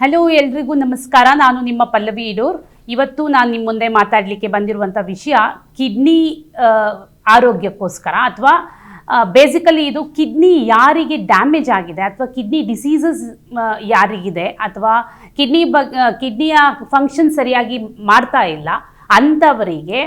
Hello ಎಲ್ರಿಗೂ ನಮಸ್ಕಾರ. ನಾನು ನಿಮ್ಮ ಪಲ್ಲವಿ ಇಡೂರ್. ಇವತ್ತು ನಾನು ನಿಮ್ಮ ಮುಂದೆ ಮಾತಾಡಲಿಕ್ಕೆ ಬಂದಿರುವಂಥ ವಿಷಯ ಕಿಡ್ನಿ ಆರೋಗ್ಯಕ್ಕೋಸ್ಕರ ಅಥವಾ ಬೇಸಿಕಲಿ ಇದು ಕಿಡ್ನಿ ಯಾರಿಗೆ ಡ್ಯಾಮೇಜ್ ಆಗಿದೆ ಅಥವಾ ಕಿಡ್ನಿ ಡಿಸೀಸಸ್ ಯಾರಿಗಿದೆ ಅಥವಾ ಕಿಡ್ನಿ ಬಗ್ ಕಿಡ್ನಿಯ ಫಂಕ್ಷನ್ ಸರಿಯಾಗಿ ಮಾಡ್ತಾ ಇಲ್ಲ ಅಂಥವರಿಗೆ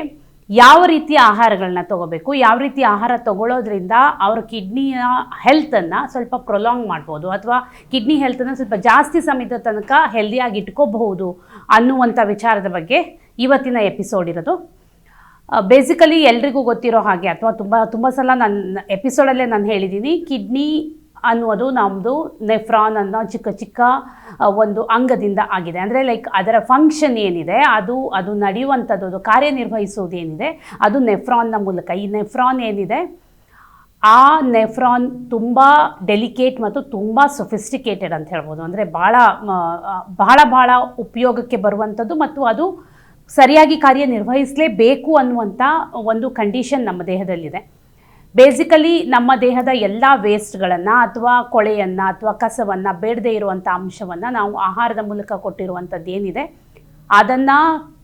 ಯಾವ ರೀತಿಯ ಆಹಾರಗಳನ್ನ ತಗೋಬೇಕು, ಯಾವ ರೀತಿ ಆಹಾರ ತಗೊಳ್ಳೋದ್ರಿಂದ ಅವ್ರ ಕಿಡ್ನಿಯ ಹೆಲ್ತನ್ನು ಸ್ವಲ್ಪ ಪ್ರೊಲಾಂಗ್ ಮಾಡ್ಬೋದು ಅಥವಾ ಕಿಡ್ನಿ ಹೆಲ್ತನ್ನು ಸ್ವಲ್ಪ ಜಾಸ್ತಿ ಸಮಯದ ತನಕ ಹೆಲ್ದಿಯಾಗಿ ಇಟ್ಕೋಬಹುದು ಅನ್ನುವಂಥ ವಿಚಾರದ ಬಗ್ಗೆ ಇವತ್ತಿನ ಎಪಿಸೋಡ್ ಇರೋದು. ಬೇಸಿಕಲಿ ಎಲ್ರಿಗೂ ಗೊತ್ತಿರೋ ಹಾಗೆ ಅಥವಾ ತುಂಬ ತುಂಬ ಸಲ ನನ್ನ ಎಪಿಸೋಡಲ್ಲೇ ನಾನು ಹೇಳಿದ್ದೀನಿ ಕಿಡ್ನಿ ಅನ್ನುವುದು ನಮ್ಮದು ನೆಫ್ರಾನ್ ಅನ್ನೋ ಚಿಕ್ಕ ಚಿಕ್ಕ ಒಂದು ಅಂಗದಿಂದ ಆಗಿದೆ. ಅಂದರೆ ಲೈಕ್ ಅದರ ಫಂಕ್ಷನ್ ಏನಿದೆ, ಅದು ಅದು ನಡೆಯುವಂಥದ್ದು ಅದು ಕಾರ್ಯನಿರ್ವಹಿಸುವುದು ಏನಿದೆ ಅದು ನೆಫ್ರಾನ್ನ ಮೂಲಕ. ಈ ನೆಫ್ರಾನ್ ಏನಿದೆ, ಆ ನೆಫ್ರಾನ್ ತುಂಬ ಡೆಲಿಕೇಟ್ ಮತ್ತು ತುಂಬ ಸೊಫಿಸ್ಟಿಕೇಟೆಡ್ ಅಂತ ಹೇಳ್ಬೋದು. ಅಂದರೆ ಭಾಳ ಭಾಳ ಭಾಳ ಉಪಯೋಗಕ್ಕೆ ಬರುವಂಥದ್ದು ಮತ್ತು ಅದು ಸರಿಯಾಗಿ ಕಾರ್ಯನಿರ್ವಹಿಸಲೇಬೇಕು ಅನ್ನುವಂಥ ಒಂದು ಕಂಡೀಷನ್ ನಮ್ಮ ದೇಹದಲ್ಲಿದೆ. ಬೇಸಿಕಲಿ ನಮ್ಮ ದೇಹದ ಎಲ್ಲ ವೇಸ್ಟ್ಗಳನ್ನು ಅಥವಾ ಕೊಳೆಯನ್ನು ಅಥವಾ ಕಸವನ್ನು ಬೇಡದೇ ಇರುವಂಥ ಅಂಶವನ್ನು ನಾವು ಆಹಾರದ ಮೂಲಕ ಕೊಟ್ಟಿರುವಂಥದ್ದು ಏನಿದೆ, ಅದನ್ನು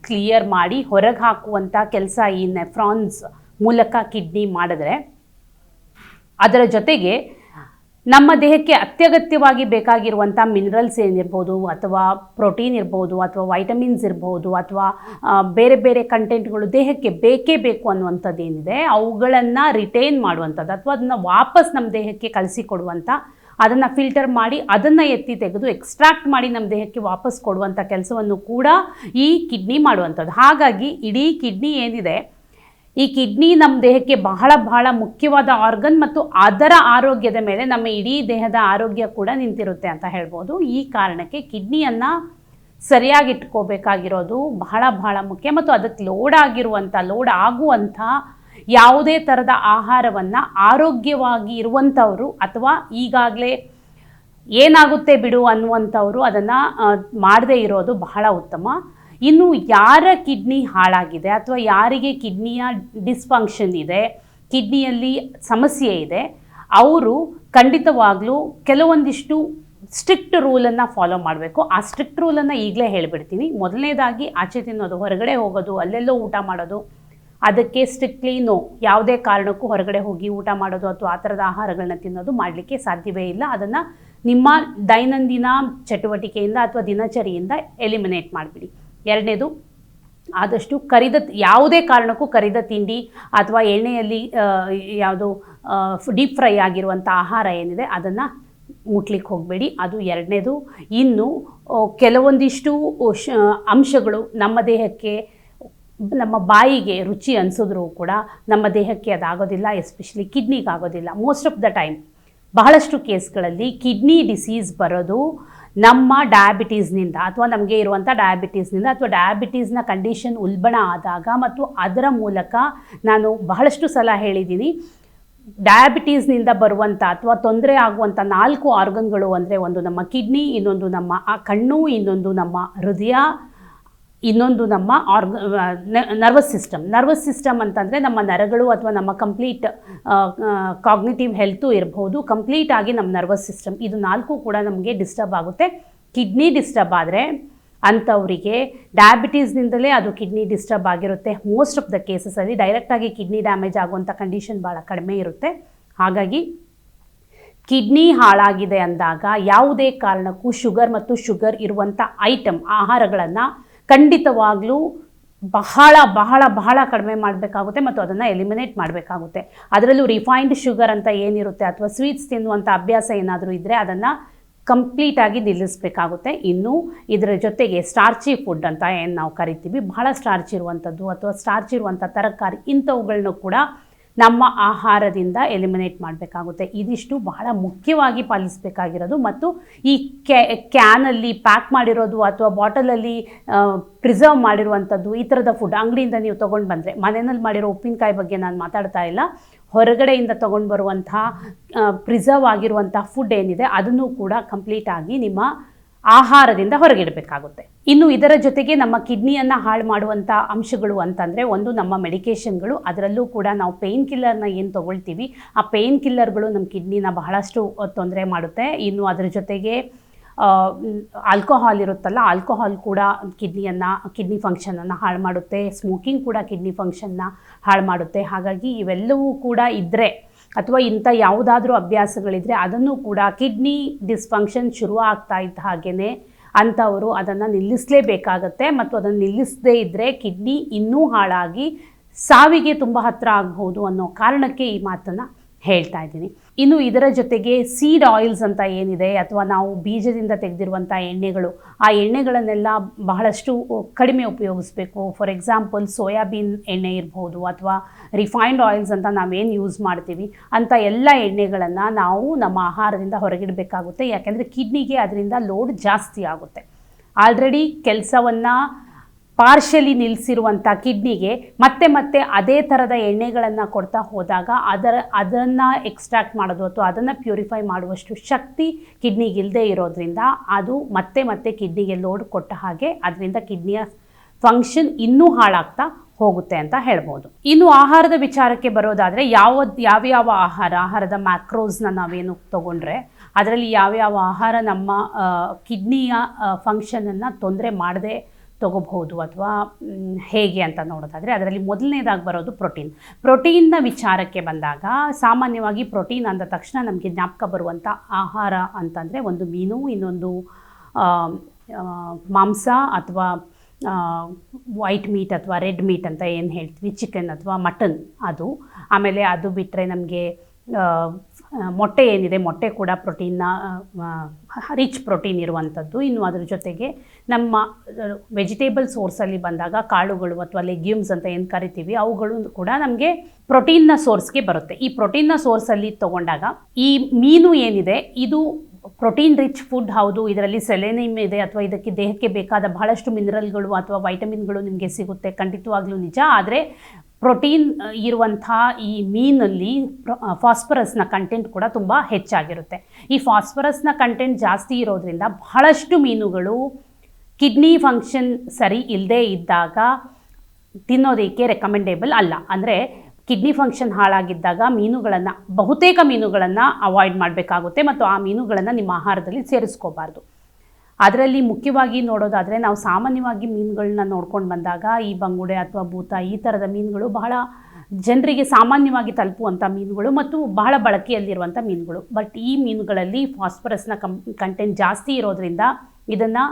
ಕ್ಲಿಯರ್ ಮಾಡಿ ಹೊರಗೆ ಹಾಕುವಂಥ ಕೆಲಸ ಈ ನೆಫ್ರಾನ್ಸ್ ಮೂಲಕ ಕಿಡ್ನಿ ಮಾಡಿದ್ರೆ, ಅದರ ಜೊತೆಗೆ ನಮ್ಮ ದೇಹಕ್ಕೆ ಅತ್ಯಗತ್ಯವಾಗಿ ಬೇಕಾಗಿರುವಂಥ ಮಿನರಲ್ಸ್ ಏನಿರ್ಬೋದು ಅಥವಾ ಪ್ರೋಟೀನ್ ಇರ್ಬೋದು ಅಥವಾ ವೈಟಮಿನ್ಸ್ ಇರ್ಬೋದು ಅಥವಾ ಬೇರೆ ಬೇರೆ ಕಂಟೆಂಟ್ಗಳು ದೇಹಕ್ಕೆ ಬೇಕೇ ಬೇಕು ಅನ್ನುವಂಥದ್ದು ಏನಿದೆ, ಅವುಗಳನ್ನು ರಿಟೈನ್ ಮಾಡುವಂಥದ್ದು ಅಥವಾ ಅದನ್ನು ವಾಪಸ್ ನಮ್ಮ ದೇಹಕ್ಕೆ ಕಳಿಸಿಕೊಡುವಂಥ, ಅದನ್ನು ಫಿಲ್ಟರ್ ಮಾಡಿ ಅದನ್ನು ಎತ್ತಿ ತೆಗೆದು ಎಕ್ಸ್ಟ್ರಾಕ್ಟ್ ಮಾಡಿ ನಮ್ಮ ದೇಹಕ್ಕೆ ವಾಪಸ್ ಕೊಡುವಂಥ ಕೆಲಸವನ್ನು ಕೂಡ ಈ ಕಿಡ್ನಿ ಮಾಡುವಂಥದ್ದು. ಹಾಗಾಗಿ ಇಡೀ ಕಿಡ್ನಿ ಏನಿದೆ ಈ ಕಿಡ್ನಿ ನಮ್ಮ ದೇಹಕ್ಕೆ ಬಹಳ ಬಹಳ ಮುಖ್ಯವಾದ ಆರ್ಗನ್ ಮತ್ತು ಅದರ ಆರೋಗ್ಯದ ಮೇಲೆ ನಮ್ಮ ಇಡೀ ದೇಹದ ಆರೋಗ್ಯ ಕೂಡ ನಿಂತಿರುತ್ತೆ ಅಂತ ಹೇಳ್ಬೋದು. ಈ ಕಾರಣಕ್ಕೆ ಕಿಡ್ನಿಯನ್ನು ಸರಿಯಾಗಿಟ್ಕೋಬೇಕಾಗಿರೋದು ಬಹಳ ಬಹಳ ಮುಖ್ಯ ಮತ್ತು ಅದಕ್ಕೆ ಲೋಡ್ ಆಗಿರುವಂಥ, ಲೋಡ್ ಆಗುವಂಥ ಯಾವುದೇ ಥರದ ಆಹಾರವನ್ನು ಆರೋಗ್ಯವಾಗಿ ಇರುವಂಥವರು ಅಥವಾ ಈಗಾಗಲೇ ಏನಾಗುತ್ತೆ ಬಿಡು ಅನ್ನುವಂಥವರು ಅದನ್ನು ಮಾಡದೇ ಇರೋದು ಬಹಳ ಉತ್ತಮ. ಇನ್ನು ಯಾರ ಕಿಡ್ನಿ ಹಾಳಾಗಿದೆ ಅಥವಾ ಯಾರಿಗೆ ಕಿಡ್ನಿಯ ಡಿಸ್ಫಂಕ್ಷನ್ ಇದೆ, ಕಿಡ್ನಿಯಲ್ಲಿ ಸಮಸ್ಯೆ ಇದೆ, ಅವರು ಖಂಡಿತವಾಗ್ಲೂ ಕೆಲವೊಂದಿಷ್ಟು ಸ್ಟ್ರಿಕ್ಟ್ ರೂಲನ್ನು ಫಾಲೋ ಮಾಡಬೇಕು. ಆ ಸ್ಟ್ರಿಕ್ಟ್ ರೂಲನ್ನು ಈಗಲೇ ಹೇಳಿಬಿಡ್ತೀನಿ. ಮೊದಲನೇದಾಗಿ ಆಚೆ ತಿನ್ನೋದು, ಹೊರಗಡೆ ಹೋಗೋದು, ಅಲ್ಲೆಲ್ಲೋ ಊಟ ಮಾಡೋದು. ಅದಕ್ಕೆ ಸ್ಟ್ರಿಕ್ಟ್ಲಿ ನೋ. ಯಾವುದೇ ಕಾರಣಕ್ಕೂ ಹೊರಗಡೆ ಹೋಗಿ ಊಟ ಮಾಡೋದು ಅಥವಾ ಆ ಥರದ ಆಹಾರಗಳನ್ನ ತಿನ್ನೋದು ಮಾಡಲಿಕ್ಕೆ ಸಾಧ್ಯವೇ ಇಲ್ಲ. ಅದನ್ನು ನಿಮ್ಮ ದೈನಂದಿನ ಚಟುವಟಿಕೆಯಿಂದ ಅಥವಾ ದಿನಚರಿಯಿಂದ ಎಲಿಮಿನೇಟ್ ಮಾಡಿಬಿಡಿ. ಎರಡನೇದು ಆದಷ್ಟು ಕರಿದ ಯಾವುದೇ ಕಾರಣಕ್ಕೂ ಕರಿದ ತಿಂಡಿ ಅಥವಾ ಎಣ್ಣೆಯಲ್ಲಿ ಯಾವುದು ಡೀಪ್ ಫ್ರೈ ಆಗಿರುವಂಥ ಆಹಾರ ಏನಿದೆ ಅದನ್ನು ಮುಟ್ಲಿಕ್ಕೆ ಹೋಗಬೇಡಿ. ಅದು ಎರಡನೇದು. ಇನ್ನು ಕೆಲವೊಂದಿಷ್ಟು ಅಂಶಗಳು ನಮ್ಮ ದೇಹಕ್ಕೆ, ನಮ್ಮ ಬಾಯಿಗೆ ರುಚಿ ಅನಿಸಿದ್ರೂ ಕೂಡ ನಮ್ಮ ದೇಹಕ್ಕೆ ಅದಾಗೋದಿಲ್ಲ, ಎಸ್ಪೆಷಲಿ ಕಿಡ್ನಿಗೆ ಆಗೋದಿಲ್ಲ. ಮೋಸ್ಟ್ ಆಫ್ ದ ಟೈಮ್ ಬಹಳಷ್ಟು ಕೇಸ್ಗಳಲ್ಲಿ ಕಿಡ್ನಿ ಡಿಸೀಸ್ ಬರೋದು ನಮ್ಮ ಡಯಾಬಿಟೀಸ್ನಿಂದ ಅಥವಾ ನಮಗೆ ಇರುವಂಥ ಡಯಾಬಿಟೀಸ್ನಿಂದ ಅಥವಾ ಡಯಾಬಿಟೀಸ್ನ ಕಂಡೀಷನ್ ಉಲ್ಬಣ ಆದಾಗ ಮತ್ತು ಅದರ ಮೂಲಕ ನಾನು ಬಹಳಷ್ಟು ಸಲ ಹೇಳಿದ್ದೀನಿ ಡಯಾಬಿಟೀಸ್ನಿಂದ ಬರುವಂಥ ಅಥವಾ ತೊಂದರೆ ಆಗುವಂಥ ನಾಲ್ಕು ಆರ್ಗನ್ಗಳು ಅಂದರೆ ಒಂದು ನಮ್ಮ ಕಿಡ್ನಿ, ಇನ್ನೊಂದು ನಮ್ಮ ಆ ಕಣ್ಣು, ಇನ್ನೊಂದು ನಮ್ಮ ಹೃದಯ ಇನ್ನೊಂದು ನಮ್ಮ ಆರ್ಗ ನರ್ವಸ್ ಸಿಸ್ಟಮ್ ನರ್ವಸ್ ಸಿಸ್ಟಮ್ ಅಂತಂದರೆ ನಮ್ಮ ನರಗಳು ಅಥವಾ ನಮ್ಮ ಕಂಪ್ಲೀಟ್ ಕಾಗ್ನಿಟಿವ್ ಹೆಲ್ತು ಇರ್ಬೋದು. ಕಂಪ್ಲೀಟ್ ಆಗಿ ನಮ್ಮ ನರ್ವಸ್ ಸಿಸ್ಟಮ್ ಇದು ನಾಲ್ಕು ಕೂಡ ನಮಗೆ ಡಿಸ್ಟರ್ಬ್ ಆಗುತ್ತೆ. ಕಿಡ್ನಿ ಡಿಸ್ಟರ್ಬ್ ಆದರೆ ಅಂಥವರಿಗೆ ಡಯಾಬಿಟೀಸ್ನಿಂದಲೇ ಅದು ಕಿಡ್ನಿ ಡಿಸ್ಟರ್ಬ್ ಆಗಿರುತ್ತೆ. ಮೋಸ್ಟ್ ಆಫ್ ದ ಕೇಸಸಲ್ಲಿ ಡೈರೆಕ್ಟಾಗಿ ಕಿಡ್ನಿ ಡ್ಯಾಮೇಜ್ ಆಗುವಂಥ ಕಂಡೀಷನ್ ಭಾಳ ಕಡಿಮೆ ಇರುತ್ತೆ. ಹಾಗಾಗಿ ಕಿಡ್ನಿ ಹಾಳಾಗಿದೆ ಅಂದಾಗ ಯಾವುದೇ ಕಾರಣಕ್ಕೂ ಶುಗರ್ ಮತ್ತು ಶುಗರ್ ಇರುವಂಥ ಐಟಮ್ ಆಹಾರಗಳನ್ನು ಖಂಡಿತವಾಗ್ಲೂ ಬಹಳ ಬಹಳ ಬಹಳ ಕಡಿಮೆ ಮಾಡಬೇಕಾಗುತ್ತೆ ಮತ್ತು ಅದನ್ನು ಎಲಿಮಿನೇಟ್ ಮಾಡಬೇಕಾಗುತ್ತೆ. ಅದರಲ್ಲೂ ರಿಫೈನ್ಡ್ ಶುಗರ್ ಅಂತ ಏನಿರುತ್ತೆ ಅಥವಾ ಸ್ವೀಟ್ಸ್ ತಿನ್ನುವಂಥ ಅಭ್ಯಾಸ ಏನಾದರೂ ಇದ್ದರೆ ಅದನ್ನು ಕಂಪ್ಲೀಟಾಗಿ ನಿಲ್ಲಿಸಬೇಕಾಗುತ್ತೆ. ಇನ್ನು ಇದರ ಜೊತೆಗೆ ಸ್ಟಾರ್ಚಿ ಫುಡ್ ಅಂತ ಏನು ನಾವು ಕರಿತೀವಿ, ಬಹಳ ಸ್ಟಾರ್ಚ್ ಇರುವಂಥದ್ದು ಅಥವಾ ಸ್ಟಾರ್ಚ್ ಇರುವಂಥ ತರಕಾರಿ ಇಂಥವುಗಳನ್ನು ಕೂಡ ನಮ್ಮ ಆಹಾರದಿಂದ ಎಲಿಮಿನೇಟ್ ಮಾಡಬೇಕಾಗುತ್ತೆ. ಇದಿಷ್ಟು ಬಹಳ ಮುಖ್ಯವಾಗಿ ಪಾಲಿಸಬೇಕಾಗಿರೋದು ಮತ್ತು ಈ ಕ್ಯಾ ಕ್ಯಾನಲ್ಲಿ ಪ್ಯಾಕ್ ಮಾಡಿರೋದು ಅಥವಾ ಬಾಟಲಲ್ಲಿ ಪ್ರಿಸರ್ವ್ ಮಾಡಿರುವಂಥದ್ದು, ಈ ಥರದ ಫುಡ್ ಅಂಗಡಿಯಿಂದ ನೀವು ತೊಗೊಂಡು ಬಂದರೆ, ಮನೆಯಲ್ಲಿ ಮಾಡಿರೋ ಉಪ್ಪಿನಕಾಯಿ ಬಗ್ಗೆ ನಾನು ಮಾತಾಡ್ತಾ ಇಲ್ಲ. ಹೊರಗಡೆಯಿಂದ ತೊಗೊಂಡು ಬರುವಂತಹ ಪ್ರಿಸರ್ವ್ ಆಗಿರುವಂಥ ಫುಡ್ ಏನಿದೆ, ಅದನ್ನು ಕೂಡ ಕಂಪ್ಲೀಟಾಗಿ ನಿಮ್ಮ ಆಹಾರದಿಂದ ಹೊರಗಿಡಬೇಕಾಗುತ್ತೆ. ಇನ್ನು ಇದರ ಜೊತೆಗೆ ನಮ್ಮ ಕಿಡ್ನಿಯನ್ನು ಹಾಳು ಮಾಡುವಂಥ ಅಂಶಗಳು ಅಂತಂದರೆ ಒಂದು ನಮ್ಮ ಮೆಡಿಕೇಷನ್ಗಳು. ಅದರಲ್ಲೂ ಕೂಡ ನಾವು ಪೇಯ್ನ್ ಕಿಲ್ಲರ್ನ ಏನು ತೊಗೊಳ್ತೀವಿ, ಆ ಪೇಯ್ನ್ ಕಿಲ್ಲರ್ಗಳು ನಮ್ಮ ಕಿಡ್ನಿನ ಬಹಳಷ್ಟು ತೊಂದರೆ ಮಾಡುತ್ತೆ. ಇನ್ನು ಅದರ ಜೊತೆಗೆ ಆಲ್ಕೋಹಾಲ್ ಇರುತ್ತಲ್ಲ, ಆಲ್ಕೋಹಾಲ್ ಕೂಡ ಕಿಡ್ನಿಯನ್ನು, ಕಿಡ್ನಿ ಫಂಕ್ಷನನ್ನು ಹಾಳು ಮಾಡುತ್ತೆ. ಸ್ಮೋಕಿಂಗ್ ಕೂಡ ಕಿಡ್ನಿ ಫಂಕ್ಷನ್ನ ಹಾಳು ಮಾಡುತ್ತೆ. ಹಾಗಾಗಿ ಇವೆಲ್ಲವೂ ಕೂಡ ಇದ್ದರೆ ಅಥವಾ ಇಂಥ ಯಾವುದಾದ್ರೂ ಅಭ್ಯಾಸಗಳಿದ್ರೆ ಅದನ್ನು ಕೂಡ ಕಿಡ್ನಿ ಡಿಸ್ಫಂಕ್ಷನ್ ಶುರು ಆಗ್ತಾ ಇದ್ದ ಹಾಗೆಯೇ ಅಂಥವರು ಅದನ್ನು ನಿಲ್ಲಿಸಲೇಬೇಕಾಗತ್ತೆ ಮತ್ತು ಅದನ್ನು ನಿಲ್ಲಿಸದೇ ಇದ್ದರೆ ಕಿಡ್ನಿ ಇನ್ನೂ ಹಾಳಾಗಿ ಸಾವಿಗೆ ತುಂಬ ಹತ್ತಿರ ಆಗಬಹುದು ಅನ್ನೋ ಕಾರಣಕ್ಕೆ ಈ ಮಾತನ್ನು ಹೇಳ್ತಾ ಇದ್ದೀನಿ. ಇನ್ನು ಇದರ ಜೊತೆಗೆ ಸೀಡ್ ಆಯಿಲ್ಸ್ ಅಂತ ಏನಿದೆ ಅಥವಾ ನಾವು ಬೀಜದಿಂದ ತೆಗೆದಿರುವಂಥ ಎಣ್ಣೆಗಳು, ಆ ಎಣ್ಣೆಗಳನ್ನೆಲ್ಲ ಬಹಳಷ್ಟು ಕಡಿಮೆ ಉಪಯೋಗಿಸ್ಬೇಕು. ಫಾರ್ ಎಕ್ಸಾಂಪಲ್ ಸೋಯಾಬೀನ್ ಎಣ್ಣೆ ಇರ್ಬೋದು ಅಥವಾ ರಿಫೈನ್ಡ್ ಆಯಿಲ್ಸ್ ಅಂತ ನಾವೇನು ಯೂಸ್ ಮಾಡ್ತೀವಿ ಅಂಥ ಎಲ್ಲ ಎಣ್ಣೆಗಳನ್ನು ನಾವು ನಮ್ಮ ಆಹಾರದಿಂದ ಹೊರಗಿಡಬೇಕಾಗುತ್ತೆ. ಯಾಕೆಂದರೆ ಕಿಡ್ನಿಗೆ ಅದರಿಂದ ಲೋಡ್ ಜಾಸ್ತಿ ಆಗುತ್ತೆ. ಆಲ್ರೆಡಿ ಕೆಲಸವನ್ನು ಪಾರ್ಷಲಿ ನಿಲ್ಲಿಸಿರುವಂಥ ಕಿಡ್ನಿಗೆ ಮತ್ತೆ ಮತ್ತೆ ಅದೇ ಥರದ ಎಣ್ಣೆಗಳನ್ನು ಕೊಡ್ತಾ ಹೋದಾಗ ಅದರ, ಅದನ್ನು ಎಕ್ಸ್ಟ್ರಾಕ್ಟ್ ಮಾಡೋದು ಅಥವಾ ಅದನ್ನು ಪ್ಯೂರಿಫೈ ಮಾಡುವಷ್ಟು ಶಕ್ತಿ ಕಿಡ್ನಿಗೆ ಇಲ್ಲದೆ ಇರೋದ್ರಿಂದ ಅದು ಮತ್ತೆ ಮತ್ತೆ ಕಿಡ್ನಿಗೆ ಲೋಡ್ ಕೊಟ್ಟ ಹಾಗೆ ಅದರಿಂದ ಕಿಡ್ನಿಯ ಫಂಕ್ಷನ್ ಇನ್ನೂ ಹಾಳಾಗ್ತಾ ಹೋಗುತ್ತೆ ಅಂತ ಹೇಳ್ಬೋದು. ಇನ್ನು ಆಹಾರದ ವಿಚಾರಕ್ಕೆ ಬರೋದಾದರೆ ಯಾವ, ಯಾವ್ಯಾವ ಆಹಾರ, ಆಹಾರದ ಮ್ಯಾಕ್ರೋಸ್ನ ನಾವೇನು ತಗೊಂಡ್ರೆ ಅದರಲ್ಲಿ ಯಾವ್ಯಾವ ಆಹಾರ ನಮ್ಮ ಕಿಡ್ನಿಯ ಫಂಕ್ಷನನ್ನು ತೊಂದರೆ ಮಾಡದೆ ತಗೋಬಹುದು ಅಥವಾ ಹೇಗೆ ಅಂತ ನೋಡೋದಾದರೆ ಅದರಲ್ಲಿ ಮೊದಲನೇದಾಗಿ ಬರೋದು ಪ್ರೋಟೀನ್. ಪ್ರೋಟೀನ್ನ ವಿಚಾರಕ್ಕೆ ಬಂದಾಗ ಸಾಮಾನ್ಯವಾಗಿ ಪ್ರೋಟೀನ್ ಅಂದ ತಕ್ಷಣ ನಮಗೆ ಜ್ಞಾಪಕ ಬರುವಂಥ ಆಹಾರ ಅಂತಂದರೆ ಒಂದು ಮೀನು, ಇನ್ನೊಂದು ಮಾಂಸ ಅಥವಾ ವೈಟ್ ಮೀಟ್ ಅಥವಾ ರೆಡ್ ಮೀಟ್ ಅಂತ ಏನು ಹೇಳ್ತೀವಿ, ಚಿಕನ್ ಅಥವಾ ಮಟನ್ ಅದು. ಆಮೇಲೆ ಅದು ಬಿಟ್ಟರೆ ನಮಗೆ ಮೊಟ್ಟೆ ಏನಿದೆ, ಮೊಟ್ಟೆ ಕೂಡ ಪ್ರೋಟೀನ್ನ ರಿಚ್ ಪ್ರೋಟೀನ್ ಇರುವಂಥದ್ದು ಇನ್ನು ಅದ್ರ ಜೊತೆಗೆ ನಮ್ಮ ವೆಜಿಟೇಬಲ್ ಸೋರ್ಸಲ್ಲಿ ಬಂದಾಗ ಕಾಳುಗಳು ಅಥವಾ ಲೆಗ್ಯೂಮ್ಸ್ ಅಂತ ಏನು ಕರಿತೀವಿ, ಅವುಗಳು ಕೂಡ ನಮಗೆ ಪ್ರೋಟೀನ್ನ ಸೋರ್ಸ್ಗೆ ಬರುತ್ತೆ. ಈ ಪ್ರೋಟೀನ್ನ ಸೋರ್ಸಲ್ಲಿ ತಗೊಂಡಾಗ ಈ ಮೀನು ಏನಿದೆ, ಇದು ಪ್ರೋಟೀನ್ ರಿಚ್ ಫುಡ್ ಹೌದು, ಇದರಲ್ಲಿ ಸೆಲೆನಿಮ್ ಇದೆ ಅಥವಾ ಇದಕ್ಕೆ ದೇಹಕ್ಕೆ ಬೇಕಾದ ಬಹಳಷ್ಟು ಮಿನರಲ್ಗಳು ಅಥವಾ ವೈಟಮಿನ್ಗಳು ನಿಮಗೆ ಸಿಗುತ್ತೆ, ಖಂಡಿತವಾಗ್ಲೂ ನಿಜ. ಆದರೆ ಪ್ರೋಟೀನ್ ಇರುವಂಥ ಈ ಮೀನಲ್ಲಿ ಫಾಸ್ಫರಸ್ನ ಕಂಟೆಂಟ್ ಕೂಡ ತುಂಬ ಹೆಚ್ಚಾಗಿರುತ್ತೆ. ಈ ಫಾಸ್ಫರಸ್ನ ಕಂಟೆಂಟ್ ಜಾಸ್ತಿ ಇರೋದ್ರಿಂದ ಬಹಳಷ್ಟು ಮೀನುಗಳು ಕಿಡ್ನಿ ಫಂಕ್ಷನ್ ಸರಿ ಇಲ್ಲದೇ ಇದ್ದಾಗ ತಿನ್ನೋದಕ್ಕೆ ರೆಕಮೆಂಡೇಬಲ್ ಅಲ್ಲ. ಅಂದರೆ ಕಿಡ್ನಿ ಫಂಕ್ಷನ್ ಹಾಳಾಗಿದ್ದಾಗ ಮೀನುಗಳನ್ನು, ಬಹುತೇಕ ಮೀನುಗಳನ್ನು ಅವಾಯ್ಡ್ ಮಾಡಬೇಕಾಗುತ್ತೆ ಮತ್ತು ಆ ಮೀನುಗಳನ್ನು ನಿಮ್ಮ ಆಹಾರದಲ್ಲಿ ಸೇರಿಸ್ಕೋಬಾರ್ದು. ಅದರಲ್ಲಿ ಮುಖ್ಯವಾಗಿ ನೋಡೋದಾದರೆ ನಾವು ಸಾಮಾನ್ಯವಾಗಿ ಮೀನುಗಳನ್ನ ನೋಡ್ಕೊಂಡು ಬಂದಾಗ ಈ ಬಂಗುಡೆ ಅಥವಾ ಭೂತ ಈ ಥರದ ಮೀನುಗಳು ಬಹಳ ಜನರಿಗೆ ಸಾಮಾನ್ಯವಾಗಿ ತಲುಪುವಂಥ ಮೀನುಗಳು ಮತ್ತು ಬಹಳ ಬಳಕೆಯಲ್ಲಿರುವಂಥ ಮೀನುಗಳು. ಬಟ್ ಈ ಮೀನುಗಳಲ್ಲಿ ಫಾಸ್ಫರಸ್ನ ಕಂ ಕಂಟೆಂಟ್ ಜಾಸ್ತಿ ಇರೋದರಿಂದ ಇದನ್ನು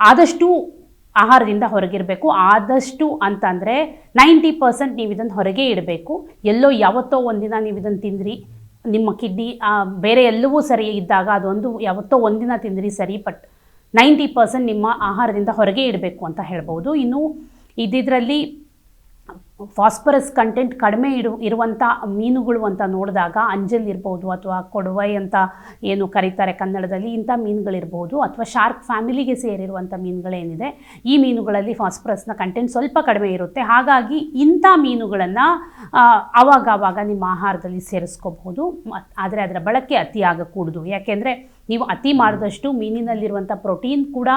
ಆದಷ್ಟು ಆಹಾರದಿಂದ ಹೊರಗಿರಬೇಕು. ಆದಷ್ಟು ಅಂತಂದರೆ ನೈಂಟಿ ಪರ್ಸೆಂಟ್ ನೀವು ಇದನ್ನು ಹೊರಗೆ ಇಡಬೇಕು. ಎಲ್ಲೋ ಯಾವತ್ತೋ ಒಂದಿನ ನೀವು ಇದನ್ನು ತಿಂದ್ರಿ, ನಿಮ್ಮ ಕಿಡ್ನಿ ಬೇರೆ ಎಲ್ಲವೂ ಸರಿ ಇದ್ದಾಗ ಅದೊಂದು ಯಾವತ್ತೋ ಒಂದಿನ ತಿಂದ್ರಿ ಸರಿ ಬಟ್ ನೈಂಟಿ ಪರ್ಸೆಂಟ್ ನಿಮ್ಮ ಆಹಾರದಿಂದ ಹೊರಗೆ ಇಡಬೇಕು ಅಂತ ಹೇಳ್ಬೋದು. ಇನ್ನು ಇದಿದ್ರಲ್ಲಿ ಫಾಸ್ಫರಸ್ ಕಂಟೆಂಟ್ ಕಡಿಮೆ ಇಡು ಇರುವಂಥ ಮೀನುಗಳು ಅಂತ ನೋಡಿದಾಗ ಅಂಜಲ್ ಇರ್ಬೋದು ಅಥವಾ ಕೊಡವೈ ಅಂತ ಏನು ಕರೀತಾರೆ ಕನ್ನಡದಲ್ಲಿ, ಇಂಥ ಮೀನುಗಳಿರ್ಬೋದು. ಅಥವಾ ಶಾರ್ಕ್ ಫ್ಯಾಮಿಲಿಗೆ ಸೇರಿರುವಂಥ ಮೀನುಗಳೇನಿದೆ, ಈ ಮೀನುಗಳಲ್ಲಿ ಫಾಸ್ಫರಸ್ನ ಕಂಟೆಂಟ್ ಸ್ವಲ್ಪ ಕಡಿಮೆ ಇರುತ್ತೆ. ಹಾಗಾಗಿ ಇಂಥ ಮೀನುಗಳನ್ನು ಆವಾಗ ಆವಾಗ ನಿಮ್ಮ ಆಹಾರದಲ್ಲಿ ಸೇರಿಸ್ಕೋಬಹುದು. ಆದರೆ ಅದರ ಬಳಕೆ ಅತಿಯಾಗಕೂಡದು. ಯಾಕೆಂದರೆ ನೀವು ಅತಿ ಮಾಡಿದಷ್ಟು ಮೀನಿನಲ್ಲಿರುವಂಥ ಪ್ರೋಟೀನ್ ಕೂಡ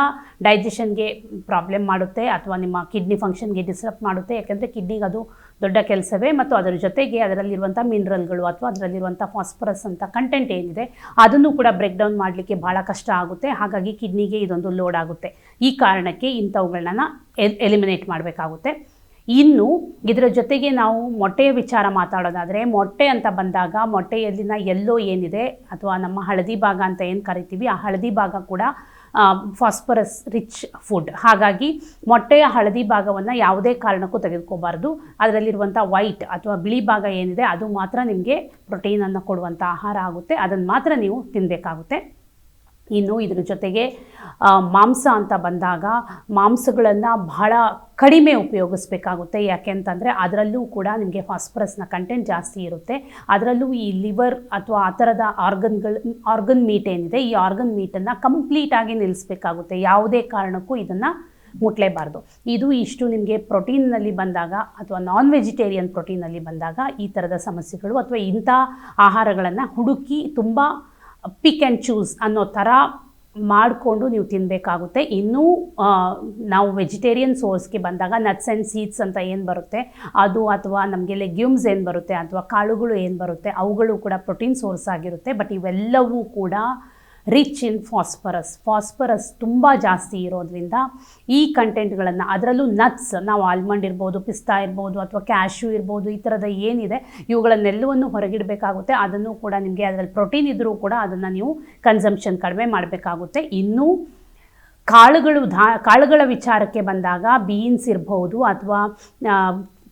ಡೈಜೆಷನ್ಗೆ ಪ್ರಾಬ್ಲಮ್ ಮಾಡುತ್ತೆ ಅಥವಾ ನಿಮ್ಮ ಕಿಡ್ನಿ ಫಂಕ್ಷನ್ಗೆ ಡಿಸ್ಟರ್ಬ್ ಮಾಡುತ್ತೆ. ಯಾಕೆಂದರೆ ಕಿಡ್ನಿಗೆ ಅದು ದೊಡ್ಡ ಕೆಲಸವೇ ಮತ್ತು ಅದರ ಜೊತೆಗೆ ಅದರಲ್ಲಿರುವಂಥ ಮಿನರಲ್ಗಳು ಅಥವಾ ಅದರಲ್ಲಿರುವಂಥ ಫಾಸ್ಫರಸ್ ಅಂತ ಕಂಟೆಂಟ್ ಏನಿದೆ ಅದನ್ನು ಕೂಡ ಬ್ರೇಕ್ ಡೌನ್ ಮಾಡಲಿಕ್ಕೆ ಭಾಳ ಕಷ್ಟ ಆಗುತ್ತೆ. ಹಾಗಾಗಿ ಕಿಡ್ನಿಗೆ ಇದೊಂದು ಲೋಡ್ ಆಗುತ್ತೆ. ಈ ಕಾರಣಕ್ಕೆ ಇಂಥವುಗಳನ್ನ ಎಲಿಮಿನೇಟ್ ಮಾಡಬೇಕಾಗುತ್ತೆ. ಇನ್ನು ಇದರ ಜೊತೆಗೆ ನಾವು ಮೊಟ್ಟೆಯ ವಿಚಾರ ಮಾತಾಡೋದಾದರೆ, ಮೊಟ್ಟೆ ಅಂತ ಬಂದಾಗ ಮೊಟ್ಟೆಯಲ್ಲಿನ ಎಲ್ಲೋ ಏನಿದೆ ಅಥವಾ ನಮ್ಮ ಹಳದಿ ಭಾಗ ಅಂತ ಏನು ಕರಿತೀವಿ, ಆ ಹಳದಿ ಭಾಗ ಕೂಡ ಫಾಸ್ಫರಸ್ ರಿಚ್ ಫುಡ್ ಹಾಗಾಗಿ ಮೊಟ್ಟೆಯ ಹಳದಿ ಭಾಗವನ್ನು ಯಾವುದೇ ಕಾರಣಕ್ಕೂ ತೆಗೆದುಕೋಬಾರ್ದು. ಅದರಲ್ಲಿರುವಂಥ ವೈಟ್ ಅಥವಾ ಬಿಳಿ ಭಾಗ ಏನಿದೆ ಅದು ಮಾತ್ರ ನಿಮಗೆ ಪ್ರೋಟೀನನ್ನು ಕೊಡುವಂಥ ಆಹಾರ ಆಗುತ್ತೆ. ಅದನ್ನು ಮಾತ್ರ ನೀವು ತಿನ್ನಬೇಕಾಗುತ್ತೆ ಇನ್ನು ಇದ್ರ ಜೊತೆಗೆ ಮಾಂಸ ಅಂತ ಬಂದಾಗ ಮಾಂಸಗಳನ್ನು ಬಹಳ ಕಡಿಮೆ ಉಪಯೋಗಿಸ್ಬೇಕಾಗುತ್ತೆ. ಯಾಕೆ ಅಂತಂದರೆ ಅದರಲ್ಲೂ ಕೂಡ ನಿಮಗೆ ಫಾಸ್ಫರಸ್ನ ಕಂಟೆಂಟ್ ಜಾಸ್ತಿ ಇರುತ್ತೆ. ಅದರಲ್ಲೂ ಈ ಲಿವರ್ ಅಥವಾ ಆ ಥರದ ಆರ್ಗನ್ಗಳು, ಆರ್ಗನ್ ಮೀಟ್ ಏನಿದೆ, ಈ ಆರ್ಗನ್ ಮೀಟನ್ನು ಕಂಪ್ಲೀಟಾಗಿ ನಿಲ್ಲಿಸಬೇಕಾಗುತ್ತೆ ಯಾವುದೇ ಕಾರಣಕ್ಕೂ ಇದನ್ನು ಮುಟ್ಲೇಬಾರ್ದು. ಇದು ಇಷ್ಟು ನಿಮಗೆ ಪ್ರೋಟೀನ್ನಲ್ಲಿ ಬಂದಾಗ ಅಥವಾ ನಾನ್ ವೆಜಿಟೇರಿಯನ್ ಪ್ರೋಟೀನಲ್ಲಿ ಬಂದಾಗ ಈ ಥರದ ಸಮಸ್ಯೆಗಳು ಅಥವಾ ಇಂಥ ಆಹಾರಗಳನ್ನು ಹುಡುಕಿ ತುಂಬ ಪಿಕ್ ಆ್ಯಂಡ್ ಚೂಸ್ ಅನ್ನೋ ಥರ ಮಾಡಿಕೊಂಡು ನೀವು ತಿನ್ನಬೇಕಾಗುತ್ತೆ ಇನ್ನೂ ನಾವು ವೆಜಿಟೇರಿಯನ್ ಸೋರ್ಸ್ಗೆ ಬಂದಾಗ ನಟ್ಸ್ ಆ್ಯಂಡ್ ಸೀಡ್ಸ್ ಅಂತ ಏನು ಬರುತ್ತೆ? ಅದು ಅಥವಾ ನಮಗೆ ಲೆಗ್ಯೂಮ್ಸ್ ಏನು ಬರುತ್ತೆ? ಅಥವಾ ಕಾಳುಗಳು ಏನು ಬರುತ್ತೆ? ಅವುಗಳು ಕೂಡ ಪ್ರೋಟೀನ್ ಸೋರ್ಸ್ ಆಗಿರುತ್ತೆ. ಬಟ್ ಇವೆಲ್ಲವೂ ಕೂಡ ರಿಚ್ ಇನ್ ಫಾಸ್ಫರಸ್ ಫಾಸ್ಫರಸ್ ತುಂಬ ಜಾಸ್ತಿ ಇರೋದ್ರಿಂದ ಈ ಕಂಟೆಂಟ್ಗಳನ್ನು ಅದರಲ್ಲೂ ನಟ್ಸ್ ನಾವು ಆಲ್ಮಂಡ್ ಇರ್ಬೋದು ಪಿಸ್ತಾ ಇರ್ಬೋದು ಅಥವಾ ಕ್ಯಾಶ್ಯೂ ಇರ್ಬೋದು, ಈ ಥರದ ಏನಿದೆ ಇವುಗಳನ್ನೆಲ್ಲವನ್ನು ಹೊರಗಿಡಬೇಕಾಗುತ್ತೆ. ಅದನ್ನು ಕೂಡ ನಿಮಗೆ ಅದರಲ್ಲಿ ಪ್ರೋಟೀನ್ ಇದ್ದರೂ ಕೂಡ ಅದನ್ನು ನೀವು ಕನ್ಸಂಪ್ಷನ್ ಕಡಿಮೆ ಮಾಡಬೇಕಾಗುತ್ತೆ. ಇನ್ನೂ ಕಾಳುಗಳು ಧಾ, ಕಾಳುಗಳ ವಿಚಾರಕ್ಕೆ ಬಂದಾಗ ಬೀನ್ಸ್ ಇರ್ಬೋದು ಅಥವಾ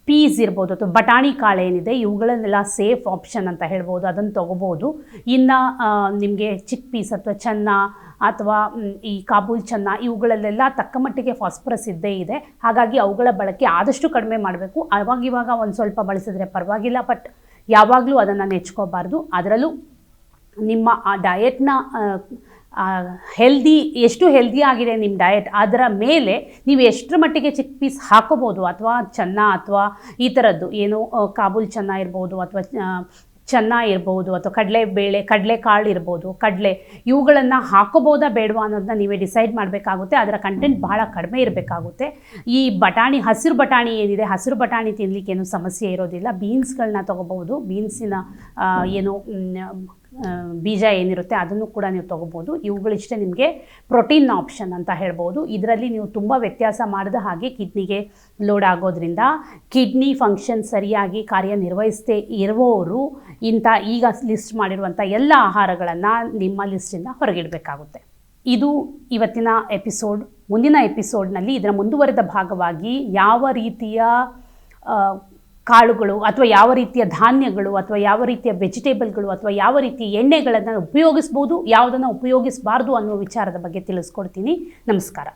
ಪೀಸ್ ಇರ್ಬೋದು ಅಥವಾ ಬಟಾಣಿ ಕಾಳು ಏನಿದೆ, ಇವುಗಳನ್ನೆಲ್ಲ ಸೇಫ್ ಆಪ್ಷನ್ ಅಂತ ಹೇಳ್ಬೋದು, ಅದನ್ನು ತೊಗೋಬೋದು. ಇನ್ನು ನಿಮಗೆ ಚಿಕ್ ಪೀಸ್ ಅಥವಾ ಚೆನ್ನ ಅಥವಾ ಈ ಕಾಬೂಲ್ ಚೆನ್ನ ಇವುಗಳಲ್ಲೆಲ್ಲ ತಕ್ಕ ಮಟ್ಟಿಗೆ ಫಾಸ್ಫರಸ್ ಇದ್ದೇ ಇದೆ. ಹಾಗಾಗಿ ಅವುಗಳ ಬಳಕೆ ಆದಷ್ಟು ಕಡಿಮೆ ಮಾಡಬೇಕು. ಅವಾಗಿವಾಗ ಒಂದು ಸ್ವಲ್ಪ ಬಳಸಿದ್ರೆ ಪರವಾಗಿಲ್ಲ, ಬಟ್ ಯಾವಾಗಲೂ ಅದನ್ನು ನೆಚ್ಕೋಬಾರ್ದು. ಅದರಲ್ಲೂ ನಿಮ್ಮ, ಆ ಡಯಟ್ನ ಹೆಲ್ದಿ ಎಷ್ಟು ಹೆಲ್ದಿ ಆಗಿದೆ ನಿಮ್ಮ ಡಯಟ್ ಅದರ ಮೇಲೆ ನೀವು ಎಷ್ಟರ ಮಟ್ಟಿಗೆ ಚಿಕ್ ಪೀಸ್ ಹಾಕೋಬೋದು ಅಥವಾ ಚೆನ್ನ ಅಥವಾ ಈ ಥರದ್ದು ಏನು ಕಾಬೂಲ್ ಚೆನ್ನ ಇರ್ಬೋದು ಅಥವಾ ಚೆನ್ನ ಇರ್ಬೋದು ಅಥವಾ ಕಡಲೆ ಕಡಲೆಕಾಳು ಇರ್ಬೋದು, ಕಡಲೆ ಇವುಗಳನ್ನು ಹಾಕೋಬೋದಾ ಬೇಡವಾ ಅನ್ನೋದನ್ನ ನೀವೇ ಡಿಸೈಡ್ ಮಾಡಬೇಕಾಗುತ್ತೆ. ಅದರ ಕಂಟೆಂಟ್ ಬಹಳ ಕಡಿಮೆ ಇರಬೇಕಾಗುತ್ತೆ. ಈ ಬಟಾಣಿ, ಹಸಿರು ಬಟಾಣಿ ಏನಿದೆ, ಹಸಿರು ಬಟಾಣಿ ತಿನ್ನಲಿಕ್ಕೆ ಏನು ಸಮಸ್ಯೆ ಇರೋದಿಲ್ಲ. ಬೀನ್ಸ್ಗಳನ್ನ ತೊಗೋಬೋದು ಬೀನ್ಸಿನ ಏನು ಬೀಜ ಏನಿರುತ್ತೆ ಅದನ್ನು ಕೂಡ ನೀವು ತೊಗೋಬೋದು. ಇವುಗಳಿಷ್ಟೇ ನಿಮಗೆ ಪ್ರೋಟೀನ್ ಆಪ್ಷನ್ ಅಂತ ಹೇಳ್ಬೋದು. ಇದರಲ್ಲಿ ನೀವು ತುಂಬ ವ್ಯತ್ಯಾಸ ಮಾಡಿದ ಹಾಗೆ ಕಿಡ್ನಿಗೆ ಲೋಡ್ ಆಗೋದ್ರಿಂದ ಕಿಡ್ನಿ ಫಂಕ್ಷನ್ ಸರಿಯಾಗಿ ಕಾರ್ಯನಿರ್ವಹಿಸದೇ ಇರುವವರು ಇಂಥ ಈಗ ಲಿಸ್ಟ್ ಮಾಡಿರುವಂಥ ಎಲ್ಲ ಆಹಾರಗಳನ್ನು ನಿಮ್ಮ ಲಿಸ್ಟಿಂದ ಹೊರಗಿಡಬೇಕಾಗುತ್ತೆ. ಇದು ಇವತ್ತಿನ ಎಪಿಸೋಡ್ ಮುಂದಿನ ಎಪಿಸೋಡ್ನಲ್ಲಿ ಇದರ ಮುಂದುವರೆದ ಭಾಗವಾಗಿ ಯಾವ ರೀತಿಯ ಕಾಳುಗಳು ಅಥವಾ ಯಾವ ರೀತಿಯ ಧಾನ್ಯಗಳು ಅಥವಾ ಯಾವ ರೀತಿಯ ವೆಜಿಟೇಬಲ್ಗಳು ಅಥವಾ ಯಾವ ರೀತಿಯ ಎಣ್ಣೆಗಳನ್ನು ಉಪಯೋಗಿಸ್ಬೋದು, ಯಾವುದನ್ನು ಉಪಯೋಗಿಸಬಾರ್ದು ಅನ್ನೋ ವಿಚಾರದ ಬಗ್ಗೆ ತಿಳಿಸ್ಕೊಡ್ತೀನಿ. ನಮಸ್ಕಾರ.